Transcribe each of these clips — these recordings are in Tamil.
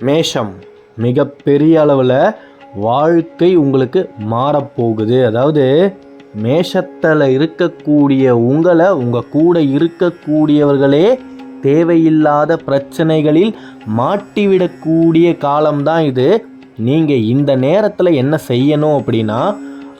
மேஷம் மிகப்பெரிய அளவில் வாழ்க்கை உங்களுக்கு மாறப்போகுது. அதாவது மேஷத்தில் இருக்கக்கூடிய உங்களை உங்கள் கூட இருக்கக்கூடியவர்களே தேவையில்லாத பிரச்சனைகளில் மாட்டிவிடக்கூடிய காலம்தான் இது. நீங்கள் இந்த நேரத்தில் என்ன செய்யணும் அப்படின்னா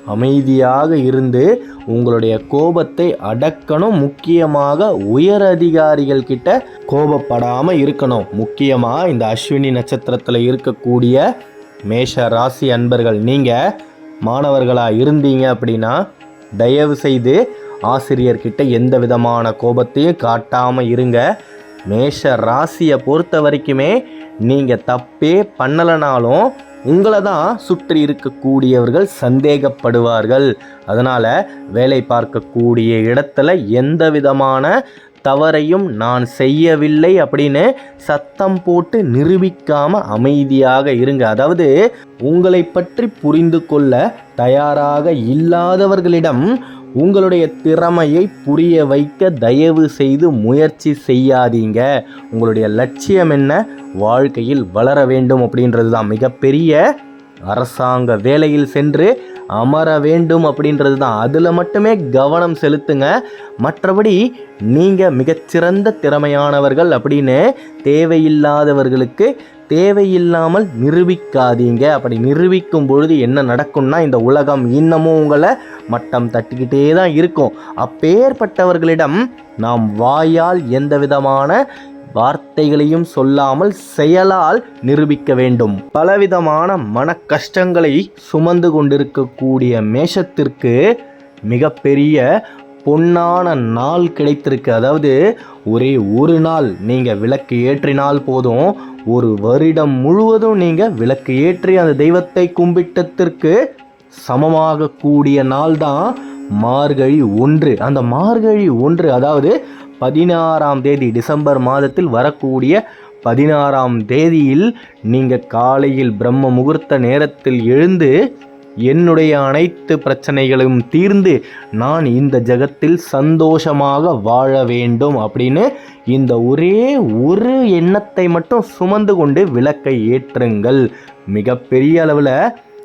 அமைதியாக இருந்து உங்களுடைய கோபத்தை அடக்கணும். முக்கியமாக உயர் அதிகாரிகள் கிட்ட கோபப்படாமல் இருக்கணும். முக்கியமாக இந்த அஸ்வினி நட்சத்திரத்தில் இருக்கக்கூடிய மேஷ ராசி அன்பர்கள் நீங்கள் மாணவர்களாக இருந்தீங்க அப்படின்னா தயவு செய்து ஆசிரியர்கிட்ட எந்த விதமான கோபத்தையும் காட்டாமல் இருங்க. மேஷ ராசியை பொறுத்த வரைக்குமே நீங்கள் தப்பே பண்ணலைனாலும் உங்களை தான் சுற்றி இருக்கக்கூடியவர்கள் சந்தேகப்படுவார்கள். அதனால் வேலை பார்க்கக்கூடிய இடத்துல எந்த விதமான தவறையும் நான் செய்யவில்லை அப்படின்னு சத்தம் போட்டு நிரூபிக்காம அமைதியாக இருங்க. அதாவது உங்களை பற்றி புரிந்து கொள்ள தயாராக இல்லாதவர்களிடம் உங்களுடைய திறமையை புரிய வைக்க தயவு செய்து முயற்சி செய்யாதீங்க. உங்களுடைய லட்சியம் என்ன? வாழ்க்கையில் வளர வேண்டும் அப்படின்றது தான் மிகப்பெரிய அரசாங்க வேலையில் சென்று அமர வேண்டும் அப்படின்றது தான் அதில் மட்டுமே கவனம் செலுத்துங்க. மற்றபடி நீங்கள் மிகச்சிறந்த திறமையானவர்கள் அப்படின்னு தேவையில்லாதவர்களுக்கு தேவையில்லாமல் நிரூபிக்காதீங்க. அப்படி நிரூபிக்கும் பொழுது என்ன நடக்கும்னா இந்த உலகம் இன்னமும் உங்களை மட்டம் தட்டிக்கிட்டே தான் இருக்கும். அப்பேற்பட்டவர்களிடம் நாம் வாயால் எந்த விதமான வார்த்தைகளையும் சொல்லாமல் செயலால் நிரூபிக்க வேண்டும். பலவிதமான மன கஷ்டங்களை சுமந்து கொண்டிருக்கக்கூடிய மேஷத்திற்கு மிகப்பெரிய பொன்னான நாள் கிடைத்திருக்கு. அதாவது ஒரே ஒரு நாள் நீங்கள் விளக்கு ஏற்றினால் போதும். ஒரு வருடம் முழுவதும் நீங்கள் விளக்கு ஏற்றி அந்த தெய்வத்தை கும்பிட்டத்திற்கு சமமாக கூடிய நாள் தான் மார்கழி ஒன்று. அந்த மார்கழி ஒன்று அதாவது பதினாறாம் தேதி டிசம்பர் மாதத்தில் வரக்கூடிய பதினாறாம் தேதியில் நீங்கள் காலையில் பிரம்ம முகூர்த்த நேரத்தில் எழுந்து என்னுடைய அனைத்து பிரச்சனைகளும் தீர்ந்து நான் இந்த ஜகத்தில் சந்தோஷமாக வாழ வேண்டும் அப்படின்னு இந்த ஒரே ஒரு எண்ணத்தை மட்டும் சுமந்து கொண்டு விளக்கை ஏற்றுங்கள். மிகப்பெரிய அளவில்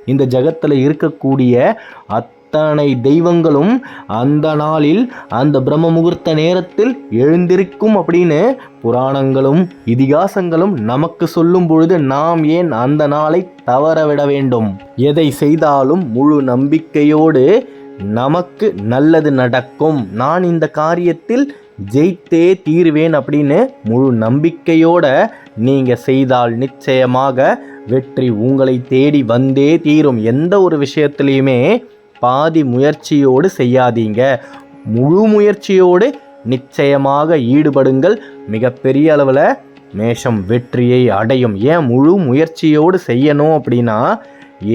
இந்த ஜகத்தில் இருக்கக்கூடிய அத் அத்தனை தெய்வங்களும் அந்த நாளில் அந்த பிரம்ம முகூர்த்த நேரத்தில் எழுந்திருக்கும் அப்படின்னு புராணங்களும் இதிகாசங்களும் நமக்கு சொல்லும் பொழுது நாம் ஏன் அந்த நாளை தவறவிட வேண்டும்? எதை செய்தாலும் முழு நம்பிக்கையோடு நமக்கு நல்லது நடக்கும். நான் இந்த காரியத்தில் ஜெயித்தே தீருவேன் அப்படின்னு முழு நம்பிக்கையோட நீங்கள் செய்தால் நிச்சயமாக வெற்றி உங்களை தேடி வந்தே தீரும். எந்த ஒரு விஷயத்துலையுமே பாதி முயற்சியோடு செய்யாதீங்க. முழு முயற்சியோடு நிச்சயமாக ஈடுபடுங்கள். மிகப்பெரிய அளவில் மேஷம் வெற்றியை அடையும். ஏன் முழு முயற்சியோடு செய்யணும் அப்படின்னா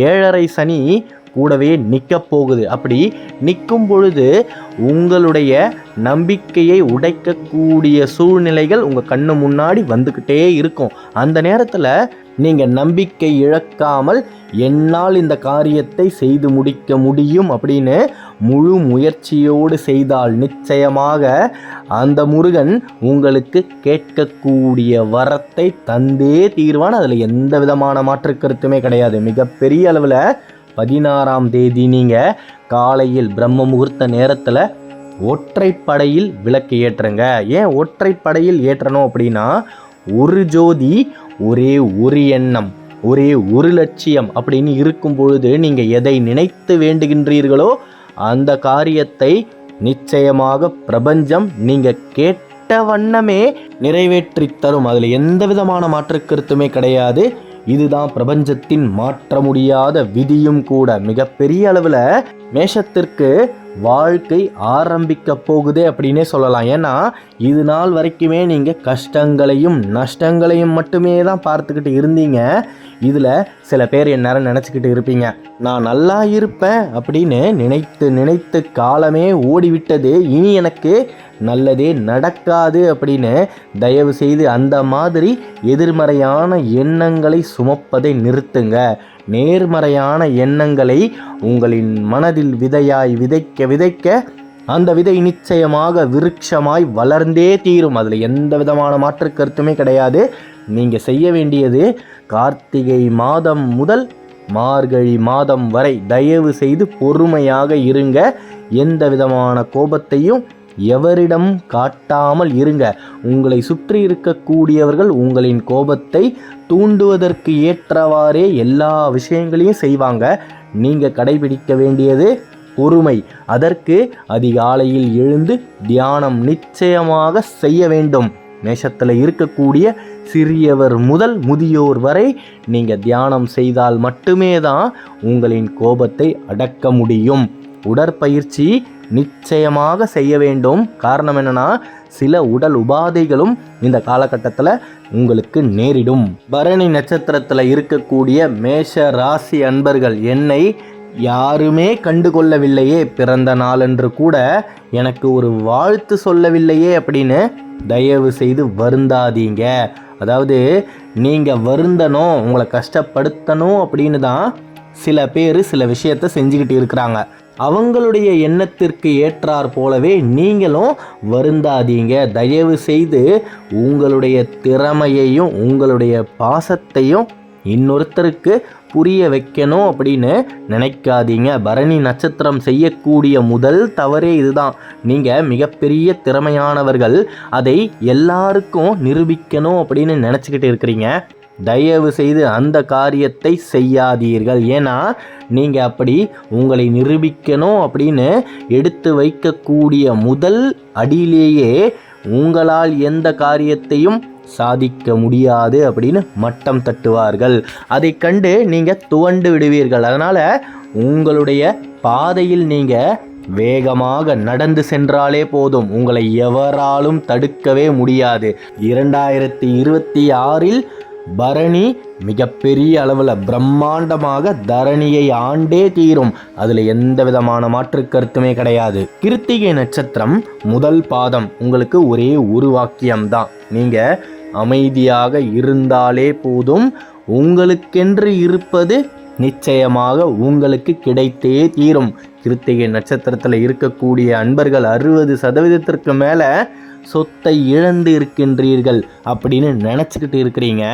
ஏழரை சனி கூடவே நிற்க போகுது. அப்படி நிற்கும் பொழுது உங்களுடைய நம்பிக்கையை உடைக்கக்கூடிய சூழ்நிலைகள் உங்கள் கண்ணு முன்னாடி வந்துக்கிட்டே இருக்கும். அந்த நேரத்தில் நீங்கள் நம்பிக்கை இழக்காமல் என்னால் இந்த காரியத்தை செய்து முடிக்க முடியும் அப்படின்னு முழு முயற்சியோடு செய்தால் நிச்சயமாக அந்த முருகன் உங்களுக்கு கேட்கக்கூடிய வரத்தை தந்தே தீர்வான். அதில் எந்த விதமான மாற்று கருத்துமே கிடையாது. மிகப்பெரிய அளவில் பதினாறாம் தேதி நீங்கள் காலையில் பிரம்ம முகூர்த்த நேரத்தில் ஒற்றைப்படையில் விளக்கு ஏற்றுங்க. ஏன் ஒற்றைப்படையில் ஏற்றணும் அப்படின்னா ஒரு ஜோதி ஒரே ஒரு எண்ணம் ஒரே ஒரு லட்சியம் அப்படின்னு இருக்கும் பொழுது நீங்கள் எதை நினைத்து வேண்டுகின்றீர்களோ அந்த காரியத்தை நிச்சயமாக பிரபஞ்சம் நீங்கள் கேட்ட வண்ணமே நிறைவேற்றி தரும். அதில் எந்த விதமான மாற்றுக்கருத்துமே கிடையாது. இதுதான் பிரபஞ்சத்தின் மாற்ற முடியாத விதியும் கூட. மிகப்பெரிய அளவில் மேஷத்திற்கு வாழ்க்கை ஆரம்பிக்க போகுதே அப்படின்னே சொல்லலாம். ஏன்னா இது நாள் வரைக்குமே நீங்கள் கஷ்டங்களையும் நஷ்டங்களையும் மட்டுமே தான் பார்த்துக்கிட்டு இருந்தீங்க. இதில் சில பேர் எந்நேரம் நினச்சிக்கிட்டு இருப்பீங்க. நான் நல்லா இருப்பேன் அப்படின்னு நினைத்து நினைத்து காலமே ஓடிவிட்டது. இனி எனக்கு நல்லதே நடக்காது அப்படின்னு தயவு செய்து அந்த மாதிரி எதிர்மறையான எண்ணங்களை சுமப்பதை நிறுத்துங்க. நேர்மறையான எண்ணங்களை உங்களின் மனதில் விதையாய் விதைக்க விதைக்க அந்த விதை நிச்சயமாக விருட்சமாய் வளர்ந்தே தீரும். அதில் எந்த விதமான மாற்று கருத்துமே கிடையாது. நீங்கள் செய்ய வேண்டியது கார்த்திகை மாதம் முதல் மார்கழி மாதம் வரை தயவு செய்து பொறுமையாக இருங்க. எந்த விதமான கோபத்தையும் எவரிடம் காட்டாமல் இருங்க. உங்களை சுற்றி இருக்கக்கூடியவர்கள் உங்களின் கோபத்தை தூண்டுவதற்கு ஏற்றவாறே எல்லா விஷயங்களையும் செய்வாங்க. நீங்கள் கடைபிடிக்க வேண்டியது பொறுமை. அதற்கு அதிகாலையில் எழுந்து தியானம் நிச்சயமாக செய்ய வேண்டும். மேஷத்தில் இருக்கக்கூடிய சிறியவர் முதல் முதியோர் வரை நீங்கள் தியானம் செய்தால் மட்டுமே தான் உங்களின் கோபத்தை அடக்க முடியும். உடற்பயிற்சி நிச்சயமாக செய்ய வேண்டும். காரணம் என்னன்னா சில உடல் உபாதைகளும் இந்த காலகட்டத்தில் உங்களுக்கு நேரிடும். பரணி நட்சத்திரத்தில் இருக்கக்கூடிய மேஷ ராசி அன்பர்கள் என்னை யாருமே கண்டுகொள்ளவில்லையே. பிறந்த நாளன்று கூட எனக்கு ஒரு வாழ்த்து சொல்லவில்லையே அப்படின்னு தயவு செய்து வருந்தாதீங்க. அதாவது நீங்கள் வருந்தணும் உங்களை கஷ்டப்படுத்தணும் அப்படின்னு தான் சில பேர் சில விஷயத்த செஞ்சுக்கிட்டு இருக்கிறாங்க. அவங்களுடைய எண்ணத்திற்கு ஏற்றார் போலவே நீங்களும் வருந்தாதீங்க. தயவு செய்து உங்களுடைய திறமையையும் உங்களுடைய பாசத்தையும் இன்னொருத்தருக்கு புரிய வைக்கணும் அப்படின்னு நினைக்காதீங்க. பரணி நட்சத்திரம் செய்யக்கூடிய முதல் தவறே இதுதான். நீங்கள் மிகப்பெரிய திறமையானவர்கள். அதை எல்லாருக்கும் நிரூபிக்கணும் அப்படின்னு நினச்சிக்கிட்டு இருக்கிறீங்க. தயவு செய்து அந்த காரியத்தை செய்யாதீர்கள். ஏன்னா நீங்கள் அப்படி உங்களை நிரூபிக்கணும் அப்படின்னு எடுத்து வைக்கக்கூடிய முதல் அடியிலேயே உங்களால் எந்த காரியத்தையும் சாதிக்க முடியாது அப்படின்னு மட்டம் தட்டுவார்கள். அதை கண்டு நீங்கள் துவண்டு விடுவீர்கள். அதனால் உங்களுடைய பாதையில் நீங்கள் வேகமாக நடந்து சென்றாலே போதும். உங்களை எவராலும் தடுக்கவே முடியாது. இரண்டாயிரத்தி இருபத்தி ஆறில் பரணி மிகப்பெரிய அளவில் பிரம்மாண்டமாக தரணியை ஆண்டே தீரும். அதில் எந்த விதமான மாற்று கருத்துமே கிடையாது. கிருத்திகை நட்சத்திரம் முதல் பாதம் உங்களுக்கு ஒரே ஒரு வாக்கியம்தான். நீங்கள் அமைதியாக இருந்தாலே போதும். உங்களுக்கென்று இருப்பது நிச்சயமாக உங்களுக்கு கிடைத்தே தீரும். கிருத்திகை நட்சத்திரத்தில் இருக்கக்கூடிய அன்பர்கள் அறுபது சதவீதத்திற்கு மேலே சொத்தை இழந்து இருக்கின்றீர்கள் அப்படின்னு நினச்சிக்கிட்டு இருக்கிறீங்க.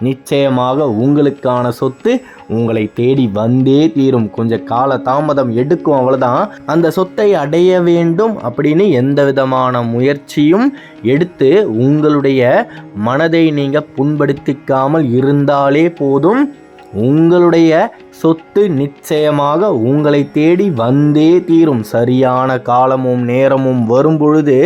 நிச்சயமாக உங்களுக்கான சொத்து உங்களை தேடி வந்தே தீரும். கொஞ்சம் கால தாமதம் எடுக்கும் அவ்வளோதான் அந்த சொத்தை அடைய வேண்டும் அப்படின்னு எந்த விதமான முயற்சியும் எடுத்து உங்களுடைய மனதை நீங்கள் புண்படுத்திக்காமல் இருந்தாலே போதும். உங்களுடைய சொத்து நிச்சயமாக உங்களை தேடி வந்தே தீரும். சரியான காலமும் நேரமும் வரும் பொழுது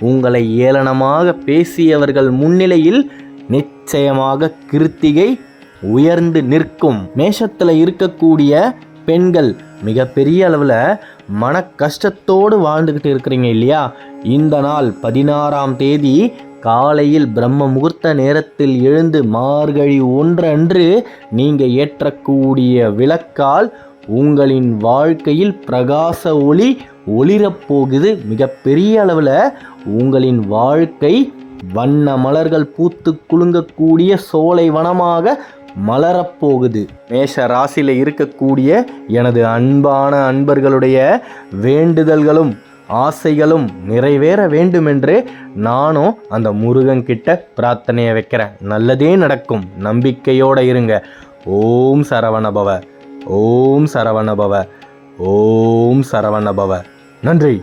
உங்களை ஏளனமாக பேசியவர்கள் முன்னிலையில் நிச்சயமாக கிருத்திகை உயர்ந்து நிற்கும். மேஷத்தில் இருக்கக்கூடிய பெண்கள் மிகப்பெரிய அளவில் மன கஷ்டத்தோடு வாழ்ந்துக்கிட்டு இருக்கிறீங்க இல்லையா? இந்த நாள் பதினாறாம் தேதி காலையில் பிரம்ம முகூர்த்த நேரத்தில் எழுந்து மார்கழி ஒன்றன்று நீங்கள் ஏற்றக்கூடிய விளக்கால் உங்களின் வாழ்க்கையில் பிரகாச ஒளி ஒளிரப்போகுது. மிகப்பெரிய அளவில் உங்களின் வாழ்க்கை வண்ண மலர்கள் பூத்து குலுங்கக்கூடிய சோலை வனமாக மலரப்போகுது. மேஷ ராசியில் இருக்கக்கூடிய எனது அன்பான அன்பர்களுடைய வேண்டுதல்களும் ஆசைகளும் நிறைவேற வேண்டுமென்று நானும் அந்த முருகன் கிட்ட பிரார்த்தனையை வைக்கிறேன். நல்லதே நடக்கும். நம்பிக்கையோடு இருங்க. ஓம் சரவணபவ. ஓம் சரவணபவ. ஓம் சரவணபவ. நன்றி.